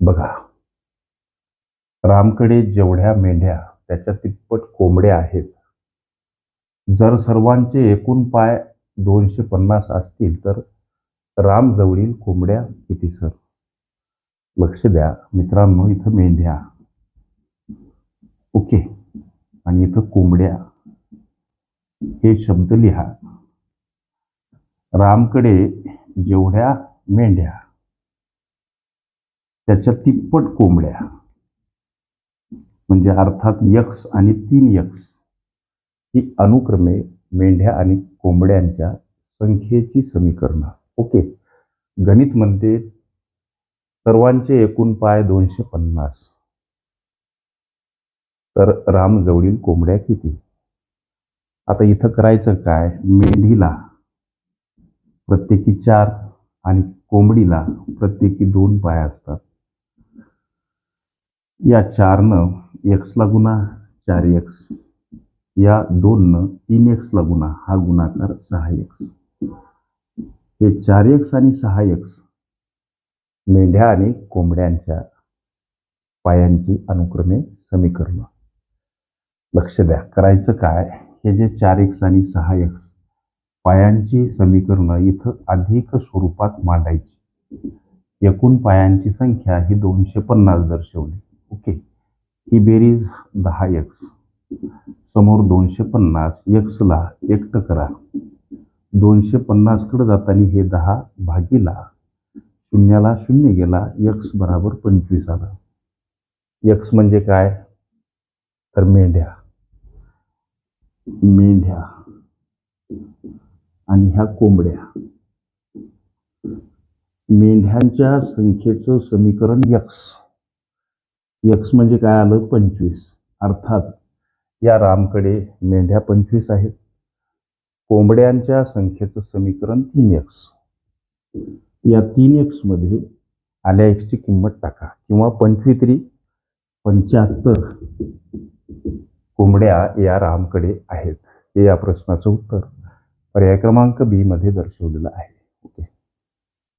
बघा. रामकडे जेवढ्या मेंढ्या त्याच्या तिप्पट कोंबड्या आहेत. जर सर्वांचे एकूण पाय दोनशे पन्नास असतील तर राम जवळील कोंबड्या किती सर? लक्ष द्या मित्रांनो इथं मेंढ्या. ओके. आणि इथं कोंबड्या. हे शब्द लिहा. रामकडे जेवढ्या मेंढ्या त्याच्या तिप्पट कोंबड्या. म्हणजे अर्थात यक्ष आणि तीन यक्ष ही अनुक्रमे मेंढ्या आणि कोंबड्यांच्या संख्येची समीकरणं. ओके? गणित म्हणते सर्वांचे एकूण पाय दोनशे पन्नास. तर राम जवळील कोंबड्या किती? आता इथं करायचं काय? मेंढीला प्रत्येकी चार आणि कोंबडीला प्रत्येकी दोन पाय असतात. या चारनं एक्सला गुणा चार एक्स. या दोननं तीन एक्सला गुणा हा गुणाकार सहा एक्स. हे चार एक्स आणि सहा एक्स मेंढ्या आणि कोंबड्यांच्या पायांची अनुक्रमे समीकरण. लक्ष द्या करायचं काय? हे जे चार एक्स आणि सहा एक्स पायांची समीकरणं इथं अधिक स्वरूपात मांडायची. एकूण पायांची संख्या ही दोनशे पन्नास दर्शवली. ओके. ही बेरीज दहा एक्स समोर दोनशे पन्नास एक्सला एकट करा. दोनशे पन्नासकडे जाताना हे दहा भागीला शून्याला शून्य गेला एक्स बराबर पंचवीस आला. एक्स म्हणजे काय? तर मेंढ्या. मेंढ्या. आणि ह्या कोंबड्या. मेंढ्यांच्या संख्येचं समीकरण यक्स यक्स म्हणजे काय आलं? पंचवीस. अर्थात या रामकडे मेंढ्या पंचवीस आहेत. कोंबड्यांच्या संख्येचं समीकरण तीन एक्स या तीन एक्समध्ये आल्या एक्सची किंमत टाका. किंवा पंचवीतरी पंच्याहत्तर कोंबड्या या रामकडे आहेत. हे या प्रश्नाचं उत्तर. पर्याय क्रमांक बी मध्ये दर्शवलेलं आहे.